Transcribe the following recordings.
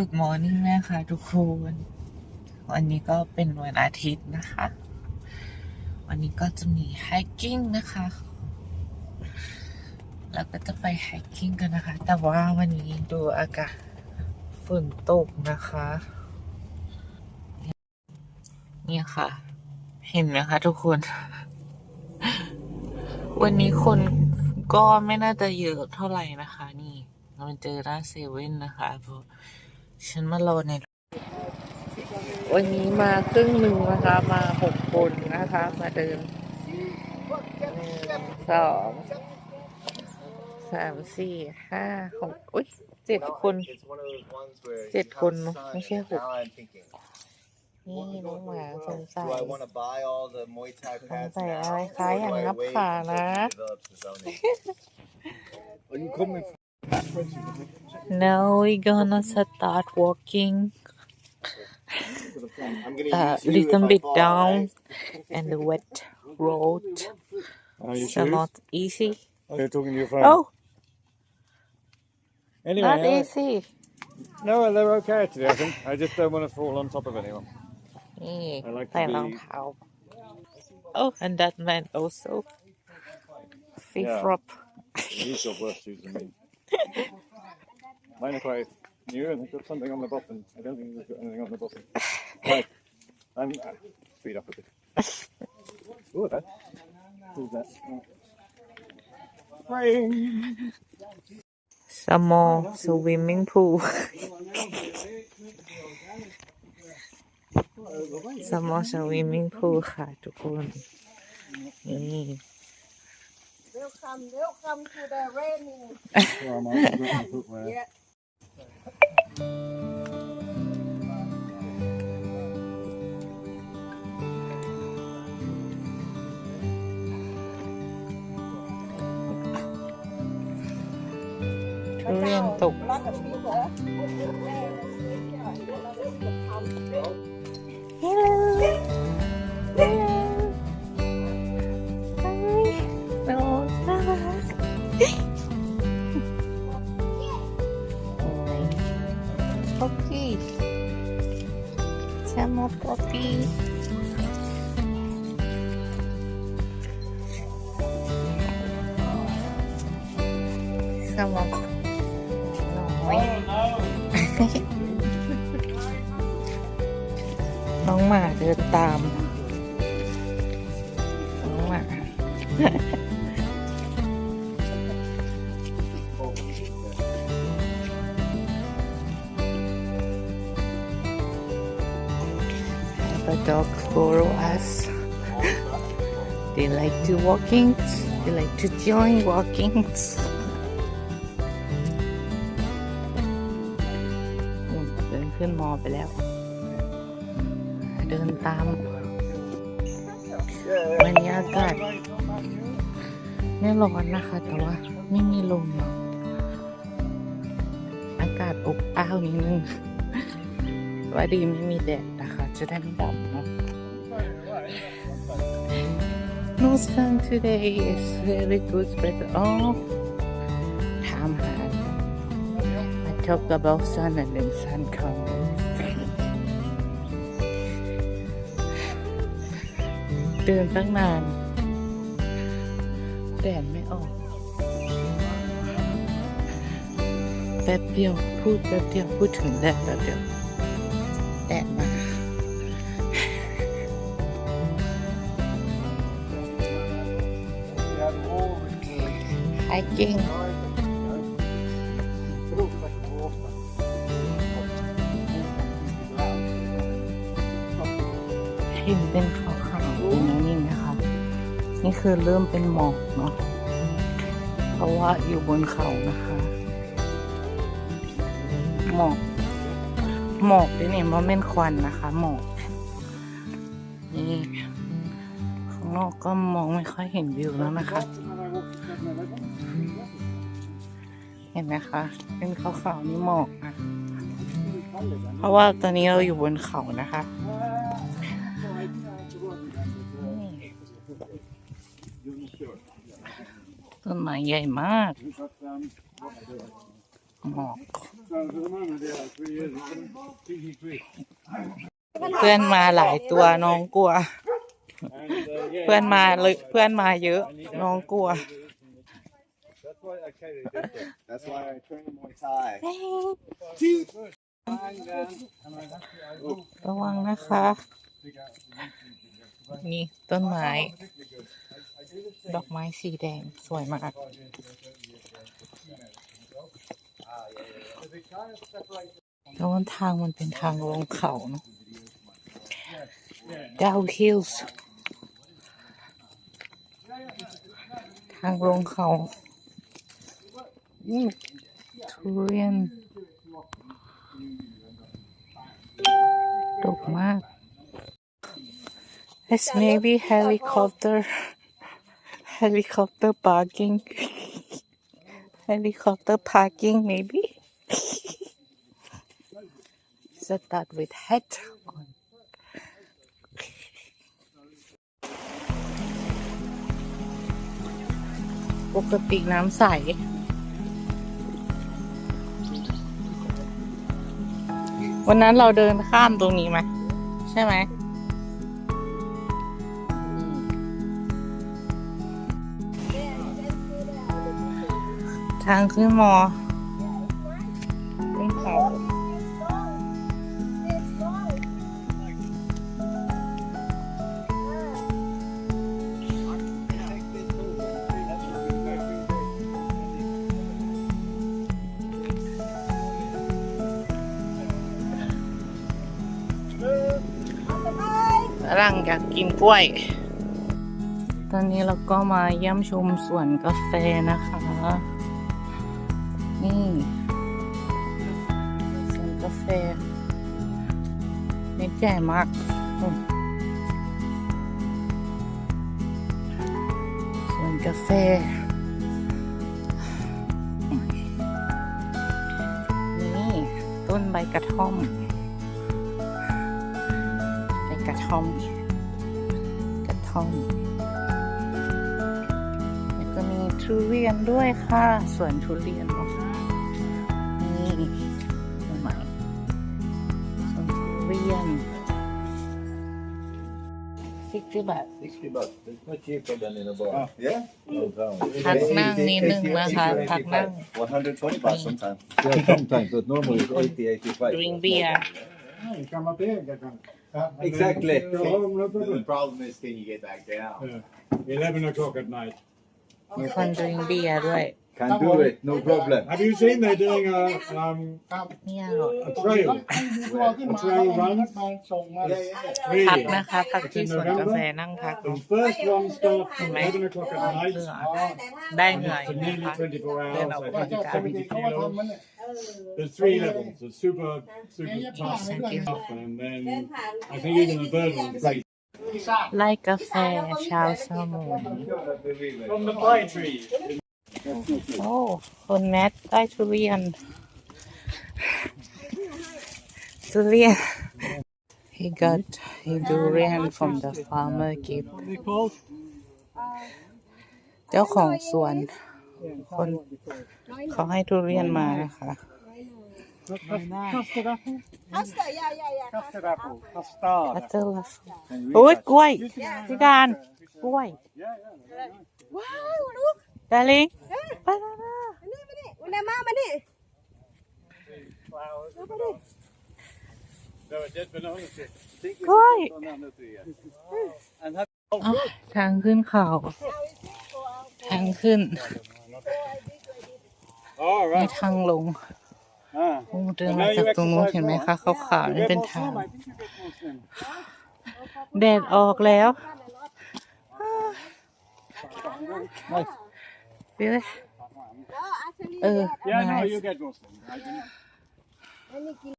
Good morning นะคะทุกคน วันนี้ก็เป็นวันอาทิตย์นะคะ วันนี้ก็จะมี hiking นะคะ แล้วก็จะไป hiking กันนะคะ แต่ว่าวันนี้ดูอากาศฝนตกนะคะ เนี่ยค่ะ เห็นไหมคะทุกคน วันนี้คนก็ไม่น่าจะเยอะเท่าไหร่นะคะ นี่เราเจอร้านเซเว่นนะคะเพราะ ฉันมารอในวันนี้มาครึ่งหนึ่งนะคะ มาหกคนนะคะ มาเดินหนึ่งสองสามสี่ห้าหกอุ้ยเจ็ดคน It's one of those ones where Jet you have kun, the no? sun, Kasi ako. Now I'm thinking, นี่น้องหมาสงสัย do I want to buy all the Muay Thai pads ใส่ now, อะไร or คะ do อย่าง I งับ wait ขา until นะ Now we're gonna start walking a uh, little bit down and the wet road. is so not easy. Oh, Are you talking to your friend? Oh! Anyway, not easy. No, they're okay today, I think. I just don't want to fall on top of anyone. I like to I be... don't how. Oh, and that man also. Yeah. than me. Mine are quite new and they've got something on the bottom. I don't think they've got anything on the bottom. Right, I'm uh, speed up a bit. Oh, that. Who's that? Oh. Rain. small swimming pool small swimming pool ค่ะทุกคน นี่ Welcome, welcome to the raining. Well, I might have got my footwear. Yeah. ทุเ The dogs follow us. They like to walking. They like to join walking. เดินขึ้นมอไปแล้ว บรรยากาศไม่ร้อนนะคะ แต่ว่าไม่มีลมหรอกอากาศอบอ้าวนิดนึงว่าดีไม่มีแดดนะคะ จะได้ไม่ดำเนาะ No sun today is very good weather. Oh, ถามหา I talk about sun and then sun comes. เดินตั้งนาน แดดไม่ออก แป๊บเดียวพูดแป๊บเดียวพูดถึงแดดแป๊บเดียวแดดมา hiking เห็นเป็นข นี่คือเริ่มเป็นหมอกเนาะเพราะว่าอยู่บนเขานะคะ หมอก หมอกด้วยเนี่ยมันเป็นควันนะคะ หมอก นี่ข้างนอกก็มองไม่ค่อยเห็นวิวแล้วนะคะ เห็นไหมคะ เป็นขาวๆนี่หมอกนะเพราะว่าตอนนี้เราอยู่บนเขานะคะ ต้นไม้ใหญ่มากหมอกเพื่อนมาหลายตัวน้องกลัว เพื่อนมาเลยเพื่อนมาเยอะน้องกลัวระวังนะคะ นี่ต้นไม้ ดอกไม้สีแดงสวยมาก แล้วทางมันเป็นทางลงเขาเนาะ down hills ทางลงเขาทุเรียนดกมาก It's maybe helicopter helicopter parking helicopter parking maybe start with hat on ปกติน้ำใสวันนั้นเราเดินข้ามตรงนี้ไหมใช่ไหม ทางขึ้นมอขึ้นเขาร่างอยากกินกล้วย ตอนนี้เราก็มาเยี่ยมชมสวนกาแฟนะคะ ใหญ่มากสวนกาแฟนี่ต้นใบกระท่อมใบกระท่อม กระท่อม แล้วก็มีทุเรียนด้วยค่ะสวนทุเรียน สิบบาท 60 bucks. It's much cheaper than in a bar. Oh. Yeah? No problem. พักนั่งนิดนึงนะคะพักนั่ง 120 bucks sometimes. Yeah, sometimes, but normally it's 80, 85. drink beer Hey, come up here, get them. Exactly. Go home, no The problem. problem is, can you get back down? Yeah. 11 o'clock at night. มีคน drink beer ด้วย Can do it, no problem. Have you seen they're doing a, um, เนี่ย a trail? A trail run? Yeah, yeah. พัก Really? นะคะ พักที่สวนกาแฟนั่งพัก The first one starts at Mate. 11 o'clock at เห night. งื่อได้เหงื่อ For อยู่นะ nearly 24คะ hours. Then I I'll think put it's it 70 kilos. There's three levels. The super, super tough, Thank you. and then I think even the third one's great. ไล่กาแฟเช้าสมุน From the pine tree. โอ้คนแมทได้ทุเรียน ทุเรียน he got a durian from the farmer gift What they called? เจ้าของสวน คนเขาให้ทุเรียนมานะคะ Custard apple. Custard, yeah, yeah, yeah. Custard apple. Custard. พัตเตอร์ลัสโอ้ยกล้วยพี่การกล้วย Yeah, yeah. Wow, look. ดาริงไปแล้วมานี่มานี่วันนี้มามานี่ Flowers. มามานี่ No, a dead banana tree. กล้วย Banana tree, yeah. And have อ้าวทางขึ้นเขาทางขึ้น All ไม่ right. ทางลง Ah. โอ้เดินมาจากตรงนู้นเห็นไหมคะขาวๆนี่เป็นทาง I think you get more slim. แดดออกแล้ว ปเลยเออ Uh, Yeah, no, Nice. you get more slim. I didn't. อันนี้กิน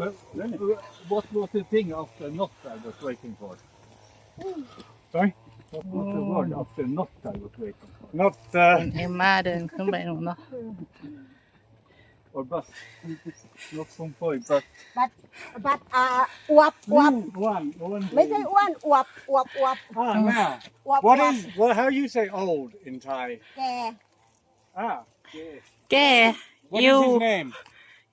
Well, what was the thing of the knot I was waiting for? Sorry? What was the word of the knot I was waiting for? Not, เอ็มมาเดิ or bus. Not some point, but บัดบัดอ่าอวบอวบ one, one. ไม่ใช่อ้วนอวบอวบอวบ Ah, now. อวบ What อวบ is, well, how you say old in Thai? แก Ah, yes. แก่ What is You. his name?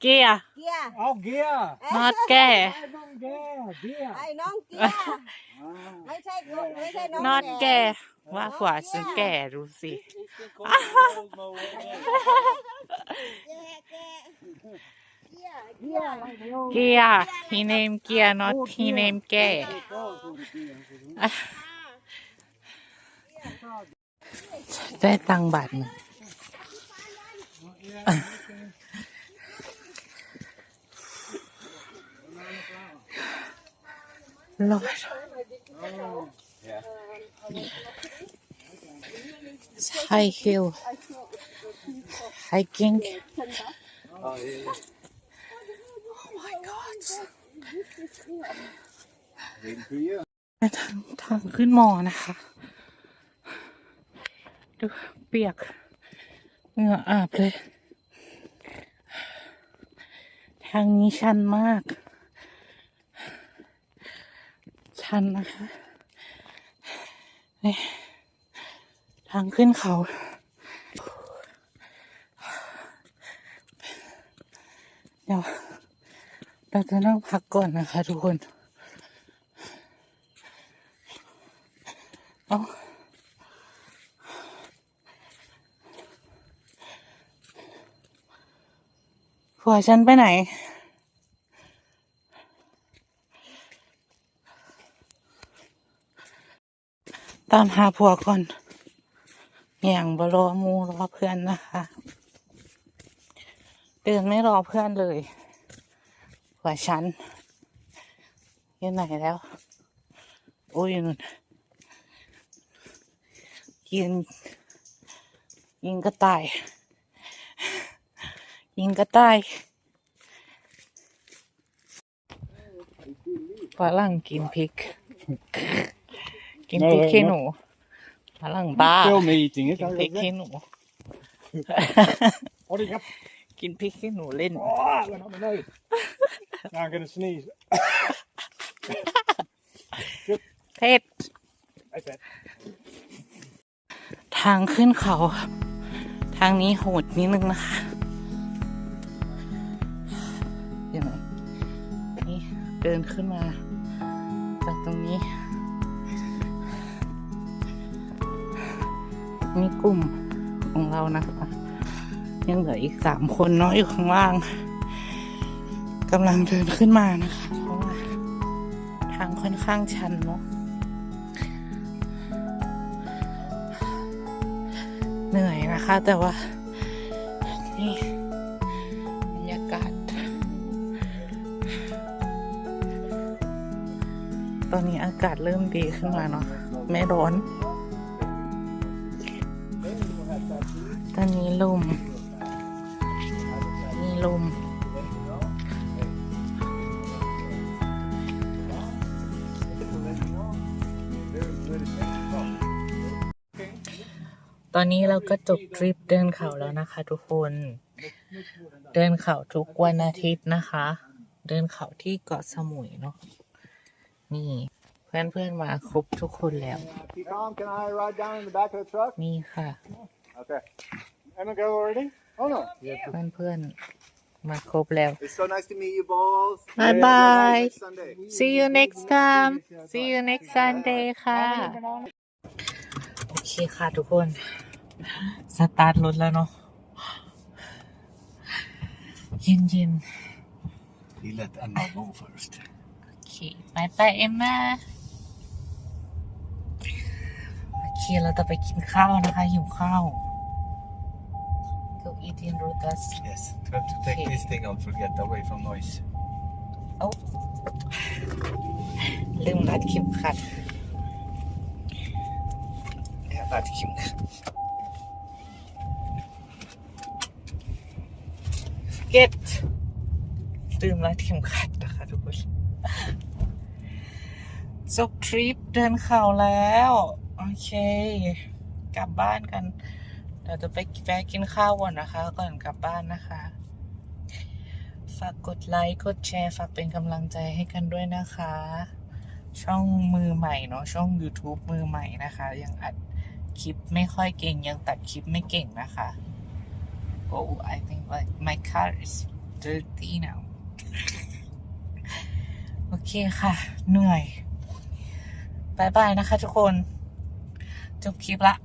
เกียร์เกียร์ Oh, Gia. not แก่ I don't Gia. Gia. ไอ้น้องเกียร์ไม่ใช่ไม่ใช่น้อง not แก่แก่ว่าขวาฉันแก่ดูสิแก่แก่เกียร์เกียร์เกียร์ he name เกียร์ not he name แก่ได้ตังค์บาทหนึ่ง รอด high hill hiking oh my god ทางทางขึ้นมอนะคะ ดูเปียกเหงื่ออาบเลย ทางนี้ชันมาก ชันนะคะนี่ทางขึ้นเขา เดี๋ยว เราจะนั่งพักก่อนนะคะทุกคน เอาผัวฉันไปไหน ตามหาผัวก่อนอย่างบรอมูรอเพื่อนนะคะเดินไม่รอเพื่อนเลยผัวฉันอยู่ไหนแล้ว โอ้ยอยู่นู่นยิงยิงกระต่าย ยิงกระต่ายฝรั่งกินพริก กินพริก No, no, ขี้ no. หนูฝรั่งบ้า Film me eating it. กินพริกขี้หนู What do you got? กินพริกขี้หนูเล่น Oh, it went up my nose. now I'm going to sneeze. เผ็ด I said. ทางขึ้นเขาทางนี้โหดนิดนึงนะคะเดี๋ยวไหนนี่เดินขึ้นมา จากตรงนี้ นี่กลุ่มของเรานะคะ ยังเหลืออีกสามคนเนาะอยู่ข้างล่างกำลังเดินขึ้นมานะคะเพราะว่าทางค่อนข้างชันเนาะเหนื่อยนะคะ แต่ว่า นี่บรรยากาศ ตอนนี้อากาศเริ่มดีขึ้นมาเนาะไม่ร้อน ลม มีลม ตอนนี้เราก็จบทริปเดินเขาแล้วนะคะทุกคน เดินเขาทุกวันอาทิตย์นะคะ เดินเขาที่เกาะสมุยเนาะ นี่เพื่อนๆมาครบทุกคนแล้ว Tom, can I ride down in the back of the truck? นี่ค่ะ Okay. Emma go already? Oh no. เพื่อนๆมาครบแล้ว It's so nice to meet you both. Bye bye. Next Sunday. see you next time see you next Sunday ค่ะ โอเคค่ะทุกคน สตาร์ทรถแล้วเนาะเย็นๆ He let Emma go first. โอเคไปไปเอ็มมาโอเคเราจะไปกินข้าวนะคะหิวข้าว Go eat in Rutas Yes. Try to take Okay. this thing out to get away from noise. ลืมรัดเข็มขัดแอบรัดเข็มขัดเก็ตลืมรัดเข็มขัดนะคะทุกคนจบทริปเดินเขาแล้ว โอเค กลับบ้านกัน เดี๋ยวจะไปแวะกินข้าวก่อนนะคะ ก่อนกลับบ้านนะคะ ฝากกดไลค์ กดแชร์ ฝากเป็นกำลังใจให้กันด้วยนะคะ ช่องมือใหม่เนาะ ช่อง YouTube มือใหม่นะคะ ยังอัดคลิปไม่ค่อยเก่ง ยังตัดคลิปไม่เก่งนะคะ oh I think like my car is dirty now โอเคค่ะ เหนื่อยบายบายนะคะทุกคน จบคลิปละ